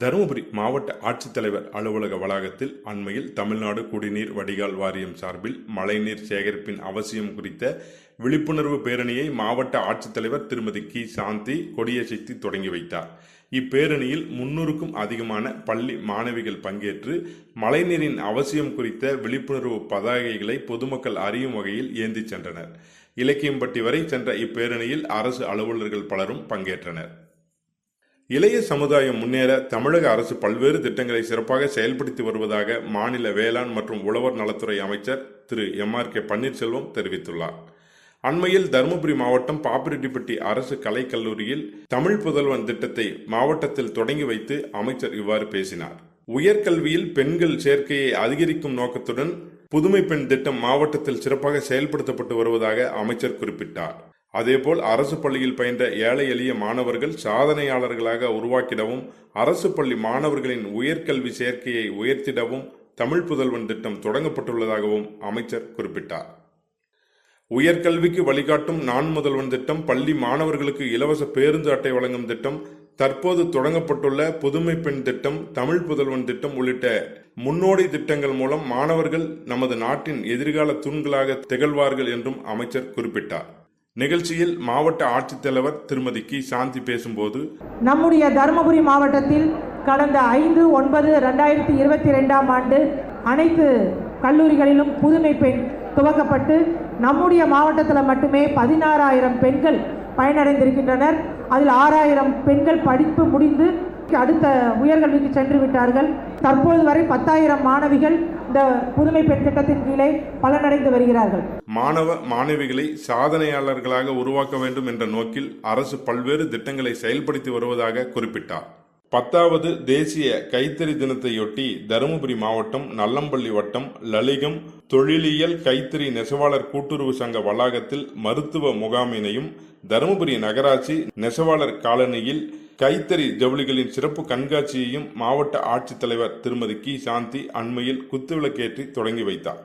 தருமபுரி மாவட்ட ஆட்சித்தலைவர் அலுவலக வளாகத்தில் அண்மையில் தமிழ்நாடு குடிநீர் வடிகால் வாரியம் சார்பில் மழைநீர் சேகரிப்பின் அவசியம் குறித்த விழிப்புணர்வு பேரணியை மாவட்ட ஆட்சித்தலைவர் திருமதி கி. சாந்தி கொடியசைத்து தொடங்கி வைத்தார். இப்பேரணியில் முன்னூறுக்கும் அதிகமான பள்ளி மாணவிகள் பங்கேற்று மழைநீரின் அவசியம் குறித்த விழிப்புணர்வு பதாகைகளை பொதுமக்கள் அறியும் வகையில் ஏந்திச் சென்றனர். இலக்கியம்பட்டி வரை சென்ற இப்பேரணியில் அரசு அலுவலர்கள் பலரும் பங்கேற்றனர். இளைய சமுதாயம் முன்னேற தமிழக அரசு பல்வேறு திட்டங்களை சிறப்பாக செயல்படுத்தி வருவதாக மாநில வேளாண் மற்றும் உழவர் நலத்துறை அமைச்சர் திரு எம் ஆர் கே பன்னீர்செல்வம் தெரிவித்துள்ளார். அண்மையில் தருமபுரி மாவட்டம் பாப்பிரெட்டிப்பட்டி அரசு கலைக்கல்லூரியில் தமிழ் புதல்வன் திட்டத்தை மாவட்டத்தில் தொடங்கி வைத்து அமைச்சர் இவ்வாறு பேசினார். உயர்கல்வியில் பெண்கள் சேர்க்கையை அதிகரிக்கும் நோக்கத்துடன் புதுமை பெண் திட்டம் மாவட்டத்தில் சிறப்பாக செயல்படுத்தப்பட்டு வருவதாக அமைச்சர் குறிப்பிட்டார். அதேபோல் அரசு பள்ளியில் பயின்ற ஏழை எளிய மாணவர்கள் சாதனையாளர்களாக உருவாக்கிடவும் அரசு பள்ளி மாணவர்களின் உயர்கல்வி சேர்க்கையை உயர்த்திடவும் தமிழ் புதல்வன் திட்டம் தொடங்கப்பட்டுள்ளதாகவும் அமைச்சர் குறிப்பிட்டார். உயர்கல்விக்கு வழிகாட்டும் நான் முதல்வன் திட்டம் பள்ளி மாணவர்களுக்கு இலவச பேருந்து அட்டை வழங்கும் திட்டம் தற்போது தொடங்கப்பட்டுள்ள புதுமை பெண் திட்டம் தமிழ் புதல்வன் திட்டம் உள்ளிட்ட முன்னோடி திட்டங்கள் மூலம் மாணவர்கள் நமது நாட்டின் எதிர்கால தூண்களாக திகழ்வார்கள் என்றும் அமைச்சர் குறிப்பிட்டார். நிகழ்ச்சியில் மாவட்ட ஆட்சித்தலைவர் திருமதி கி. சாந்தி பேசும்போது நம்முடைய தருமபுரி மாவட்டத்தில் கடந்த ஐந்து ஒன்பது ரெண்டாயிரத்தி இருபத்தி ரெண்டாம் ஆண்டு அனைத்து கல்லூரிகளிலும் புதுமை பெண் துவக்கப்பட்டு நம்முடைய மாவட்டத்தில் மட்டுமே பதினாறாயிரம் பெண்கள் பயனடைந்திருக்கின்றனர். அதில் ஆறாயிரம் பெண்கள் படிப்பு முடிந்து அடுத்த உயர்கல்விக்கு சென்று விட்டார்கள். தற்போது வரை பத்தாயிரம் மாணவிகள் இந்த புதுமை பெண் திட்டத்தின் கீழே பலனடைந்து வருகிறார்கள். மாணவ மாணவிகளை சாதனையாளர்களாக உருவாக்க வேண்டும் என்ற நோக்கில் அரசு பல்வேறு திட்டங்களை செயல்படுத்தி வருவதாக குறிப்பிட்டார். பத்தாவது தேசிய கைத்தறி தினத்தையொட்டி தருமபுரி மாவட்டம் நல்லம்பள்ளி வட்டம் லலிகம் தொழிலியல் கைத்தறி நெசவாளர் கூட்டுறவு சங்க வளாகத்தில் மருத்துவ முகாமினையும் தருமபுரி நகராட்சி நெசவாளர் காலனியில் கைத்தறி ஜவுளிகளின் சிறப்பு கண்காட்சியையும் மாவட்ட ஆட்சித்தலைவர் திருமதி கி. சாந்தி அண்மையில் குத்துவிளக்கேற்றி தொடங்கி வைத்தார்.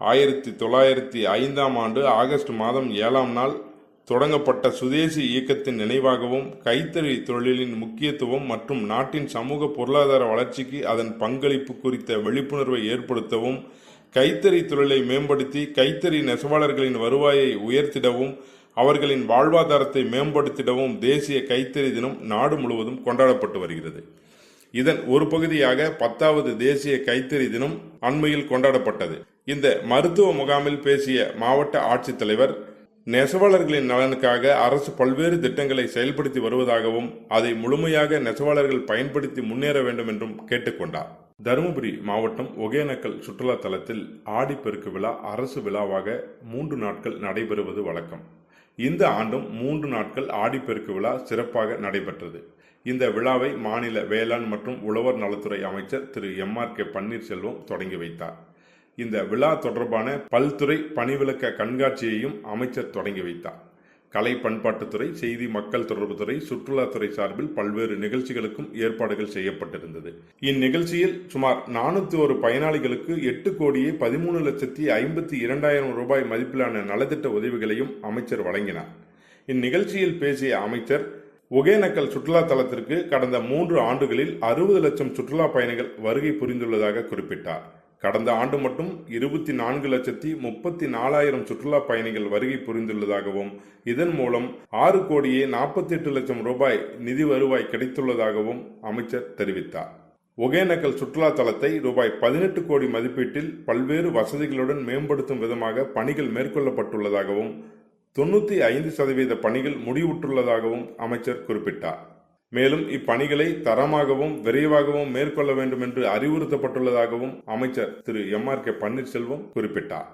ஆயிரத்தி தொள்ளாயிரத்தி ஐந்தாம் ஆண்டு ஆகஸ்ட் மாதம் ஏழாம் நாள் தொடங்கப்பட்ட சுதேசி இயக்கத்தின் நினைவாகவும் கைத்தறி தொழிலின் முக்கியத்துவம் மற்றும் நாட்டின் சமூக பொருளாதார வளர்ச்சிக்கு அதன் பங்களிப்பு குறித்த விழிப்புணர்வை ஏற்படுத்தவும் கைத்தறி தொழிலை மேம்படுத்தி கைத்தறி நெசவாளர்களின் வருவாயை உயர்த்திடவும் அவர்களின் வாழ்வாதாரத்தை மேம்படுத்திடவும் தேசிய கைத்தறி தினம் நாடு முழுவதும் கொண்டாடப்பட்டு வருகிறது. இதன் ஒரு பகுதியாக பத்தாவது தேசிய கைத்தறி தினம் அண்மையில் கொண்டாடப்பட்டது. இந்த மருத்துவ முகாமில் பேசிய மாவட்ட ஆட்சித்தலைவர் நெசவாளர்களின் நலனுக்காக அரசு பல்வேறு திட்டங்களை செயல்படுத்தி வருவதாகவும் அதை முழுமையாக நெசவாளர்கள் பயன்படுத்தி முன்னேற வேண்டும் என்றும் கேட்டுக்கொண்டார். தருமபுரி மாவட்டம் ஒகேனக்கல் சுற்றுலா தலத்தில் ஆடிப்பெருக்கு விழா அரசு விழாவாக மூன்று நாட்கள் நடைபெறுவது வழக்கம். இந்த ஆண்டும் மூன்று நாட்கள் ஆடிப்பெருக்கு விழா சிறப்பாக நடைபெற்றது. இந்த விழாவை மாநில வேளாண் மற்றும் உழவர் நலத்துறை அமைச்சர் திரு எம் ஆர் கே பன்னீர்செல்வம் தொடங்கி வைத்தார். இந்த விழா தொடர்பான பல்துறை பணிவிளக்க கண்காட்சியையும் அமைச்சர் தொடங்கி வைத்தார். கலை பண்பாட்டுத்துறை செய்தி மக்கள் தொடர்பு துறை சுற்றுலாத்துறை சார்பில் பல்வேறு நிகழ்ச்சிகளுக்கும் ஏற்பாடுகள் செய்யப்பட்டிருந்தது. இந்நிகழ்ச்சியில் சுமார் நானூத்தி ஒரு பயனாளிகளுக்கு எட்டு கோடியே பதிமூணு லட்சத்தி ஐம்பத்தி இரண்டாயிரம் ரூபாய் மதிப்பிலான நலத்திட்ட உதவிகளையும் அமைச்சர் வழங்கினார். இந்நிகழ்ச்சியில் பேசிய அமைச்சர் ஒகேனக்கல் சுற்றுலா தலத்திற்கு கடந்த மூன்று ஆண்டுகளில் அறுபது லட்சம் சுற்றுலா பயணிகள் வருகை புரிந்துள்ளதாக குறிப்பிட்டார். கடந்த ஆண்டு மட்டும் இருபத்தி நான்கு லட்சத்தி முப்பத்தி நாலாயிரம் சுற்றுலா பயணிகள் வருகை புரிந்துள்ளதாகவும் இதன் மூலம் ஆறு கோடியே நாற்பத்தி எட்டு லட்சம் ரூபாய் நிதி வருவாய் கிடைத்துள்ளதாகவும் அமைச்சர் தெரிவித்தார். ஒகேனக்கல் சுற்றுலா தலத்தை ரூபாய் பதினெட்டு கோடி மதிப்பீட்டில் பல்வேறு வசதிகளுடன் மேம்படுத்தும் விதமாக பணிகள் மேற்கொள்ளப்பட்டுள்ளதாகவும் தொண்ணூற்றி ஐந்து சதவீத பணிகள் முடிவுற்றுள்ளதாகவும் அமைச்சர் குறிப்பிட்டார். மேலும் இப்பணிகளை தரமாகவும் விரைவாகவும் மேற்கொள்ள வேண்டும் என்று அறிவுறுத்தப்பட்டுள்ளதாகவும் அமைச்சர் திரு எம் ஆர் கே பன்னீர்செல்வம் குறிப்பிட்டார்.